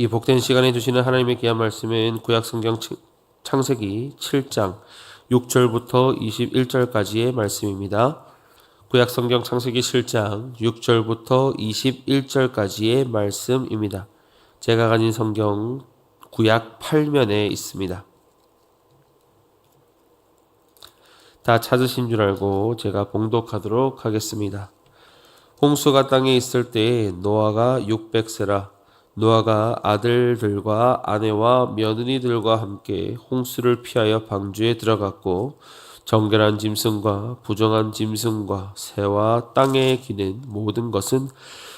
이 복된 시간에 주시는 하나님의 귀한 말씀은 구약 성경 창세기 7장 6절부터 21절까지의 말씀입니다. 구약 성경 창세기 7장 6절부터 21절까지의 말씀입니다. 제가 가진 성경 구약 8면에 있습니다. 다 찾으신 줄 알고 제가 봉독하도록 하겠습니다. 홍수가 땅에 있을 때에 노아가 600세라 노아가 아들들과 아내와 며느리들과 함께 홍수를 피하여 방주에 들어갔고 정결한 짐승과 부정한 짐승과 새와 땅에 기는 모든 것은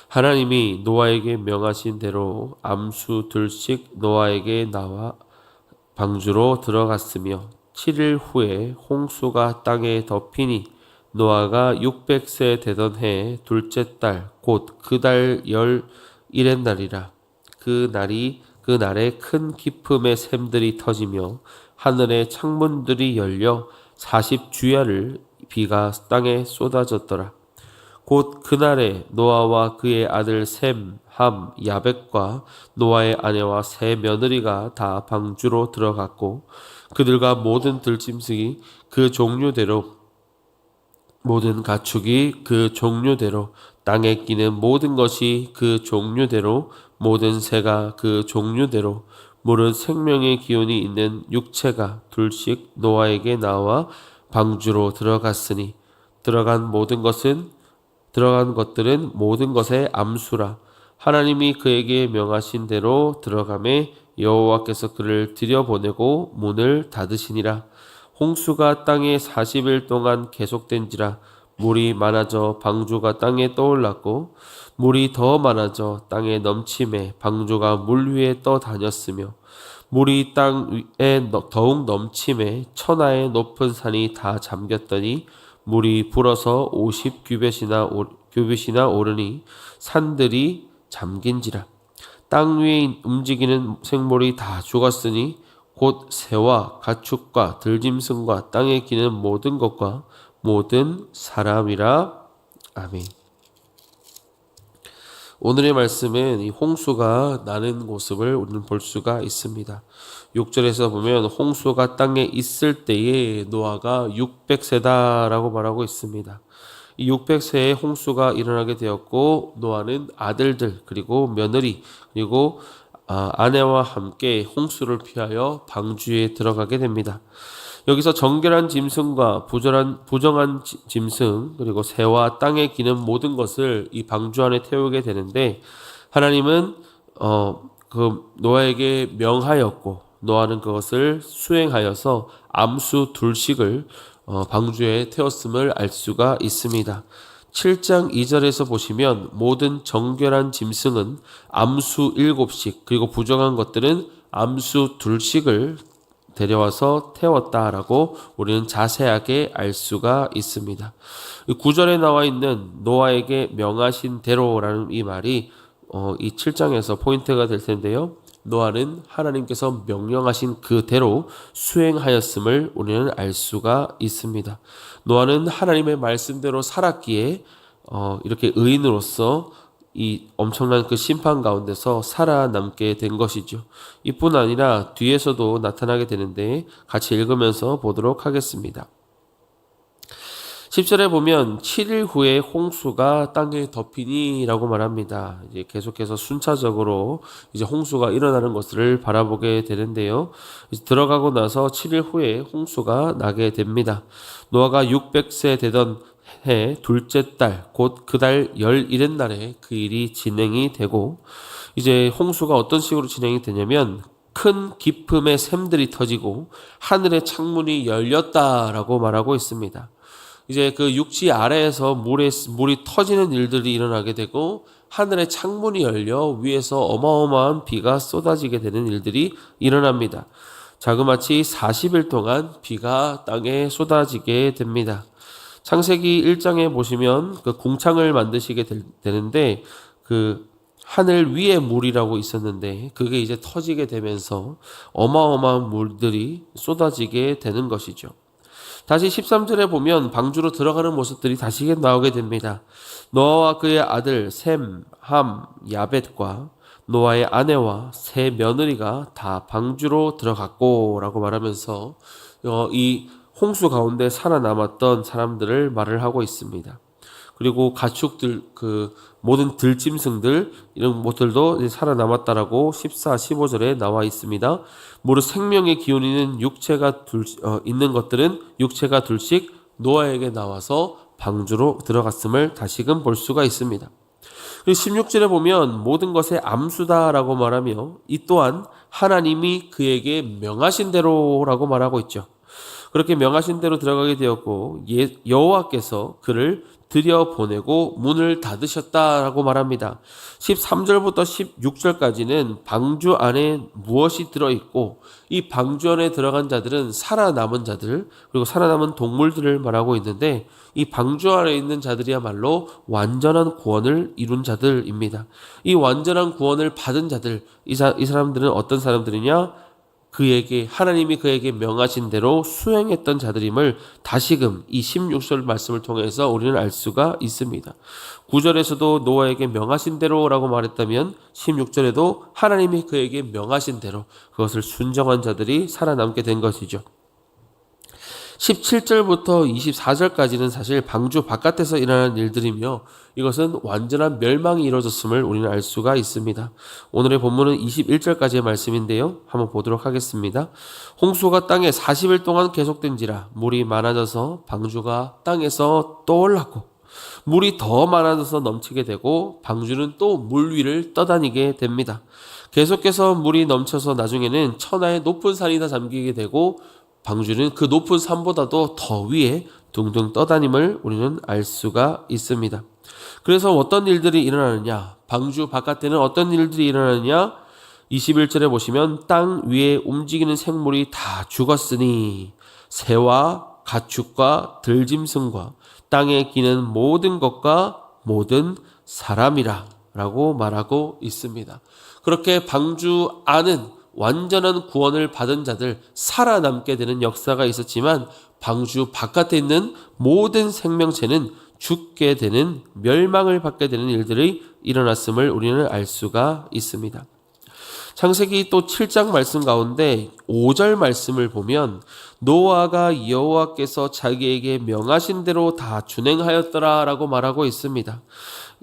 하나님이 노아에게 명하신 대로 암수 둘씩 노아에게 나와 방주로 들어갔으며 7일 후에 홍수가 땅에 덮이니 노아가 600세 되던 해 둘째 달 곧 그 달 열일의 날이라 그 날이 그 날에 큰 기품의 샘들이 터지며 하늘의 창문들이 열려 40주야를 비가 땅에 쏟아졌더라. 곧 그날에 노아와 그의 아들 셈, 함, 야벳과 노아의 아내와 세 며느리가 다 방주로 들어갔고 그들과 모든 들짐승이 그 종류대로 모든 가축이 그 종류대로 땅에 끼는 모든 것이 그 종류대로 모든 새가 그 종류대로 물은 생명의 기운이 있는 육체가 둘씩 노아에게 나와 방주로 들어갔으니 들어간 모든 것은 들어간 것들은 모든 것의 암수라. 하나님이 그에게 명하신 대로 들어감에 여호와께서 그를 들여보내고 문을 닫으시니라. 홍수가 땅에 40일 동안 계속된지라 물이 많아져 방주가 땅에 떠올랐고 물이 더 많아져 땅에 넘침에 방주가 물 위에 떠 다녔으며 물이 땅에 더욱 넘침에 천하의 높은 산이 다 잠겼더니 물이 불어서 50규빗이나 규빗이나 오르니 산들이 잠긴지라 땅 위에 움직이는 생물이 다 죽었으니 곧 새와 가축과 들짐승과 땅에 기는 모든 것과 모든 사람이라 아멘. 오늘의 말씀은 이 홍수가 나는 모습을 우리는 볼 수가 있습니다. 6절에서 보면 홍수가 땅에 있을 때에 노아가 600세다라고 말하고 있습니다. 이 600세에 홍수가 일어나게 되었고 노아는 아들들 그리고 며느리 그리고 아, 아내와 함께 홍수를 피하여 방주에 들어가게 됩니다. 여기서 정결한 짐승과 부정한, 부정한 짐승 그리고 새와 땅에 기는 모든 것을 이 방주 안에 태우게 되는데 하나님은 어, 그 노아에게 명하였고 노아는 그것을 수행하여서 암수 둘씩을 어, 방주에 태웠음을 알 수가 있습니다. 7장 2절에서 보시면 모든 정결한 짐승은 암수 7씩 그리고 부정한 것들은 암수 둘씩을 데려와서 태웠다라고 우리는 자세하게 알 수가 있습니다. 구절에 나와 있는 노아에게 명하신 대로라는 이 말이 어, 이 7장에서 포인트가 될 텐데요. 노아는 하나님께서 명령하신 그대로 수행하였음을 우리는 알 수가 있습니다. 노아는 하나님의 말씀대로 살았기에 어, 이렇게 의인으로서 이 엄청난 그 심판 가운데서 살아남게 된 것이죠. 이뿐 아니라 뒤에서도 나타나게 되는데 같이 읽으면서 보도록 하겠습니다. 10절에 보면 7일 후에 홍수가 땅에 덮이니라고 말합니다. 이제 계속해서 순차적으로 이제 홍수가 일어나는 것을 바라보게 되는데요. 들어가고 나서 7일 후에 홍수가 나게 됩니다. 노아가 600세 되던 해 둘째 달, 곧 그 달 열일의 날에 그 일이 진행이 되고, 이제 홍수가 어떤 식으로 진행이 되냐면, 큰 기품의 샘들이 터지고, 하늘의 창문이 열렸다라고 말하고 있습니다. 이제 그 육지 아래에서 물에, 물이 터지는 일들이 일어나게 되고, 하늘의 창문이 열려 위에서 어마어마한 비가 쏟아지게 되는 일들이 일어납니다. 자그마치 40일 동안 비가 땅에 쏟아지게 됩니다. 창세기 1장에 보시면 그 궁창을 만드시게 될, 되는데 그 하늘 위에 물이라고 있었는데 그게 이제 터지게 되면서 어마어마한 물들이 쏟아지게 되는 것이죠. 다시 13절에 보면 방주로 들어가는 모습들이 다시 나오게 됩니다. 노아와 그의 아들 셈, 함, 야벳과 노아의 아내와 세 며느리가 다 방주로 들어갔고라고 말하면서 어, 이 홍수 가운데 살아남았던 사람들을 말을 하고 있습니다. 그리고 가축들 그 모든 들짐승들 이런 것들도 살아남았다라고 14, 15절에 나와 있습니다. 무릇 생명의 기운이는 육체가 둘 어, 있는 것들은 육체가 둘씩 노아에게 나와서 방주로 들어갔음을 다시금 볼 수가 있습니다. 그리고 16절에 보면 모든 것의 암수다라고 말하며 이 또한 하나님이 그에게 명하신 대로라고 말하고 있죠. 그렇게 명하신 대로 들어가게 되었고 예, 여호와께서 그를 들여 보내고 문을 닫으셨다라고 말합니다. 13절부터 16절까지는 방주 안에 무엇이 들어 있고 이 방주 안에 들어간 자들은 살아남은 자들 그리고 살아남은 동물들을 말하고 있는데 이 방주 안에 있는 자들이야말로 완전한 구원을 이룬 자들입니다. 이 완전한 구원을 받은 자들 이, 사, 이 사람들은 어떤 사람들이냐? 그에게 하나님이 그에게 명하신 대로 수행했던 자들임을 다시금 이 16절 말씀을 통해서 우리는 알 수가 있습니다. 9절에서도 노아에게 명하신 대로라고 말했다면 16절에도 하나님이 그에게 명하신 대로 그것을 순정한 자들이 살아남게 된 것이죠. 17절부터 24절까지는 사실 방주 바깥에서 일어나는 일들이며 이것은 완전한 멸망이 이루어졌음을 우리는 알 수가 있습니다. 오늘의 본문은 21절까지의 말씀인데요. 한번 보도록 하겠습니다. 홍수가 땅에 40일 동안 계속된지라 물이 많아져서 방주가 땅에서 떠올랐고 물이 더 많아져서 넘치게 되고 방주는 또 물 위를 떠다니게 됩니다. 계속해서 물이 넘쳐서 나중에는 천하의 높은 산이 다 잠기게 되고 방주는 그 높은 산보다도 더 위에 둥둥 떠다님을 우리는 알 수가 있습니다. 그래서 어떤 일들이 일어나느냐? 방주 바깥에는 어떤 일들이 일어나느냐? 21절에 보시면 땅 위에 움직이는 생물이 다 죽었으니 새와 가축과 들짐승과 땅에 기는 모든 것과 모든 사람이라 라고 말하고 있습니다. 그렇게 방주 안은 완전한 구원을 받은 자들 살아남게 되는 역사가 있었지만 방주 바깥에 있는 모든 생명체는 죽게 되는 멸망을 받게 되는 일들이 일어났음을 우리는 알 수가 있습니다. 창세기 또 7장 말씀 가운데 5절 말씀을 보면 노아가 여호와께서 자기에게 명하신 대로 다 준행하였더라라고 말하고 있습니다.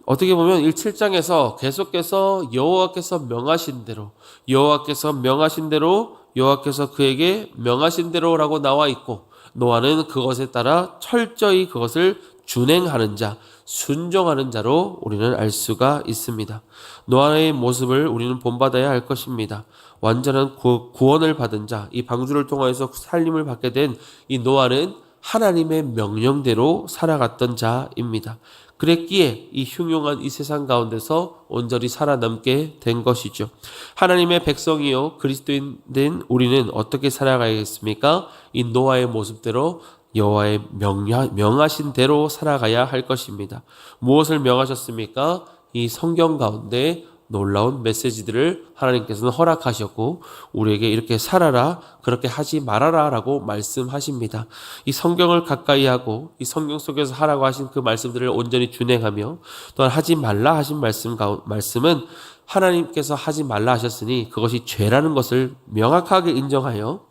어떻게 보면 1, 7장에서 계속해서 여호와께서 명하신 대로 여호와께서 명하신 대로 여호와께서 그에게 명하신 대로라고 나와 있고 노아는 그것에 따라 철저히 그것을 준행하는 자, 순종하는 자로 우리는 알 수가 있습니다. 노아의 모습을 우리는 본받아야 할 것입니다. 완전한 구 원을 받은 자, 이 방주를 통하여서 살림을 받게 된 이 노아는 하나님의 명령대로 살아갔던 자입니다. 그랬기에 이 흉흉한 이 세상 가운데서 온전히 살아남게 된 것이죠. 하나님의 백성이요 그리스도인 된 우리는 어떻게 살아가야겠습니까? 이 노아의 모습대로 여호와의 명하 신 대로 살아가야 할 것입니다. 무엇을 명하셨습니까? 이 성경 가운데 놀라운 메시지들을 하나님께서는 허락하셨고 우리에게 이렇게 살아라 그렇게 하지 말아라라고 말씀하십니다. 이 성경을 가까이 하고 이 성경 속에서 하라고 하신 그 말씀들을 온전히 준행하며 또한 하지 말라 하신 말씀 말씀은 하나님께서 하지 말라 하셨으니 그것이 죄라는 것을 명확하게 인정하여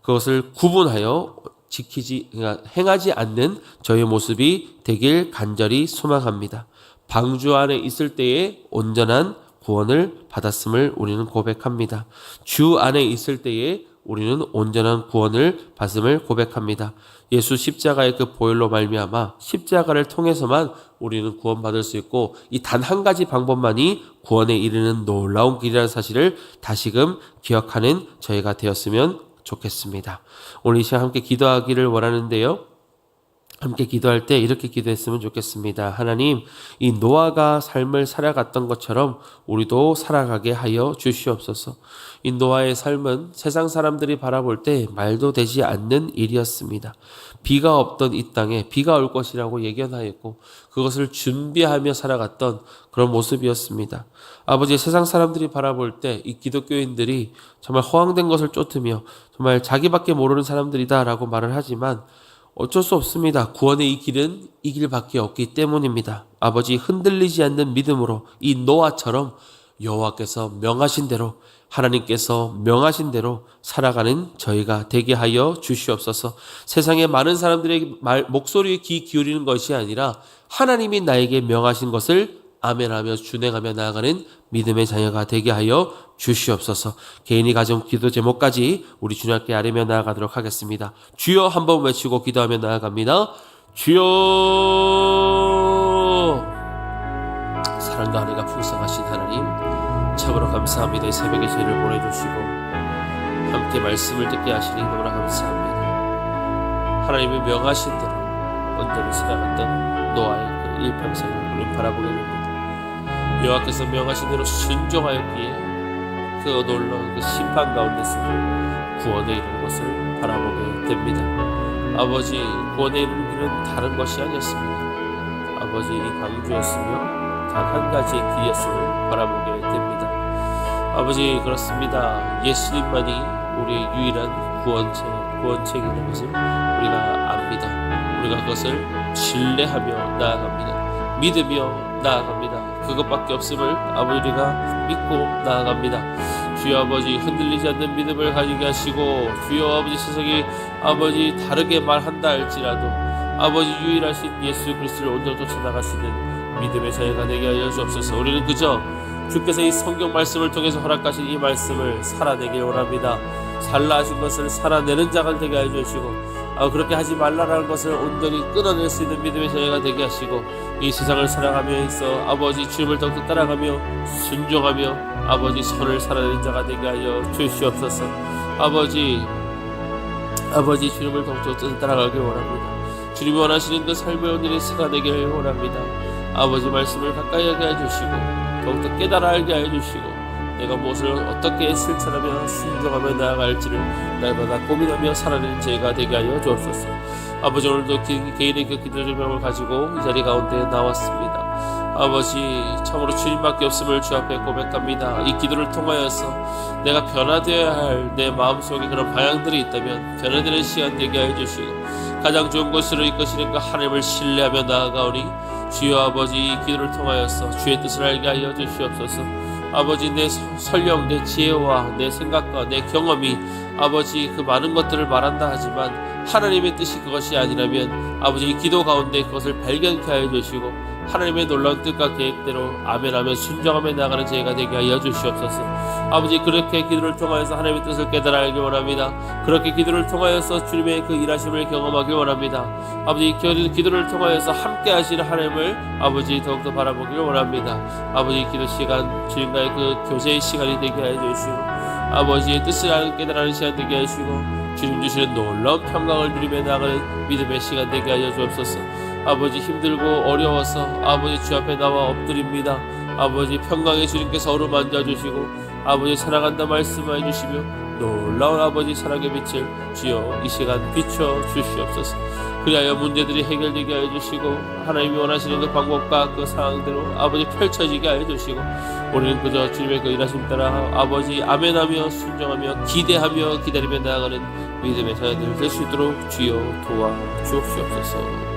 그것을 구분하여 지키지 그러니까 행하지 않는 저의 모습이 되길 간절히 소망합니다. 방주 안에 있을 때에 온전한 구원을 받았음을 우리는 고백합니다. 주 안에 있을 때에 우리는 온전한 구원을 받음을 고백합니다. 예수 십자가의 그 보혈로 말미암아 십자가를 통해서만 우리는 구원받을 수 있고 이 단 한 가지 방법만이 구원에 이르는 놀라운 길이라는 사실을 다시금 기억하는 저희가 되었으면 좋겠습니다. 오늘 이 시간 함께 기도하기를 원하는데요. 함께 기도할 때 이렇게 기도했으면 좋겠습니다. 하나님, 이 노아가 삶을 살아갔던 것처럼 우리도 살아가게 하여 주시옵소서. 이 노아의 삶은 세상 사람들이 바라볼 때 말도 되지 않는 일이었습니다. 비가 없던 이 땅에 비가 올 것이라고 예견하였고 그것을 준비하며 살아갔던 그런 모습이었습니다. 아버지 세상 사람들이 바라볼 때 이 기독교인들이 정말 허황된 것을 쫓으며 정말 자기밖에 모르는 사람들이다라고 말을 하지만 어쩔 수 없습니다. 구원의 이 길은 이 길밖에 없기 때문입니다. 아버지 흔들리지 않는 믿음으로 이 노아처럼 여호와께서 명하신 대로 하나님께서 명하신 대로 살아가는 저희가 되게 하여 주시옵소서. 세상에 많은 사람들의 말, 목소리에 귀 기울이는 것이 아니라 하나님이 나에게 명하신 것을 아멘하며 준행하며 나아가는 믿음의 자녀가 되게 하여 주시옵소서. 개인이 가정 기도 제목까지 우리 주님께 아뢰며 나아가도록 하겠습니다. 주여 한번 외치고 기도하며 나아갑니다. 주여 사랑과 은혜가 풍성하신 하나님 참으로 감사합니다. 이 새벽에 저희를 보내주시고 함께 말씀을 듣게 하시니 너무나 감사합니다. 하나님이 명하신 대로 언제를 살아갔던 노아의 그 일평생을 바라보게 됩니다. 여호와께서 명하신 대로 순종하였기에 그 놀라운 그 심판 가운데서 구원에 이르는 것을 바라보게 됩니다. 아버지 구원에 이르는 길은 다른 것이 아니었습니다. 아버지 이 방주였으며 단 한 가지의 길이었음을 바라보게 됩니다. 아버지 그렇습니다. 예수님만이 우리의 유일한 구원체 구원책이라는 것을 우리가 압니다. 우리가 그것을 신뢰하며 나아갑니다. 믿으며 나아갑니다. 그것밖에 없음을 아버지가 믿고 나아갑니다. 주여 아버지 흔들리지 않는 믿음을 가지게 하시고 주여 아버지 세상이 아버지 다르게 말한다 할지라도 아버지 유일하신 예수 그리스도를 온전히 쫓아나가시는 믿음의 자녀가 되게 하여 주옵소서 우리는 그저 주께서 이 성경 말씀을 통해서 허락하신 이 말씀을 살아내길 원합니다 살라 하신 것을 살아내는 자가 되게 하여 주시고 아, 그렇게 하지 말라라는 것을 온전히 끊어낼 수 있는 믿음의 자녀가 되게 하시고 이 세상을 살아가며 있어 아버지 주님을 더욱더 따라가며 순종하며 아버지 선을 살아내는 자가 되게 하여 주시옵소서. 아버지 아버지 주님을 더욱더 따라가길 원합니다. 주님이 원하시는 그 삶의 오늘이 살아내길 원합니다. 아버지 말씀을 가까이 하게 해주시고 더욱더 깨달아 알게 해주시고 내가 무엇을 어떻게 실천하며 순종하며 나아갈지를 날마다 고민하며 살아내는 저희가 되게 하여 주옵소서. 아버지 오늘도 기- 개인의 그 기도 조명을 가지고 이 자리 가운데 나왔습니다. 아버지 참으로 주님밖에 없음을 주 앞에 고백합니다. 이 기도를 통하여서 내가 변화되어야 할 내 마음속에 그런 방향들이 있다면 변화되는 시간 되게 하여 주시고 가장 좋은 곳으로 이끄시는 그 하나님을 신뢰하며 나아가오니 주여 아버지 이 기도를 통하여서 주의 뜻을 알게 하여 주시옵소서. 아버지 내 서- 설령 내 지혜와 내 생각과 내 경험이 아버지 그 많은 것들을 말한다 하지만 하나님의 뜻이 그것이 아니라면 아버지 이 기도 가운데 그것을 발견케 하여 주시고 하나님의 놀라운 뜻과 계획대로 아멘하며 순종하며 나가는 저희가 되게 하여 주시옵소서. 아버지 그렇게 기도를 통하여서 하나님의 뜻을 깨달아 알기 원합니다. 그렇게 기도를 통하여서 주님의 그 일하심을 경험하길 원합니다. 아버지 기도를 통하여서 함께 하시는 하나님을 아버지 더욱더 바라보기를 원합니다. 아버지 기도 시간 주님과의 그 교제의 시간이 되게 하여 주시고 아버지의 뜻을 아는 깨달아는 시간 되게 하시고 주님 주시는 놀라운 평강을 누리며 나가는 믿음의 시간 되게 하여 주옵소서. 아버지 힘들고 어려워서 아버지 주 앞에 나와 엎드립니다. 아버지 평강의 주님께서 어루 만져 주시고 아버지 사랑한다 말씀해 주시며 놀라운 아버지 사랑의 빛을 주여 이 시간 비춰 주시옵소서. 그리하여 문제들이 해결되게 하여 주시고 하나님이 원하시는 그 방법과 그 상황대로 아버지 펼쳐지게 하여 주시고 우리는 그저 주님의 그 일하심 따라 아버지 아멘하며 순종하며 기대하며 기다리며 나아가는 믿음의 자녀들 될 수 있도록 주여 도와 주옵시옵소서.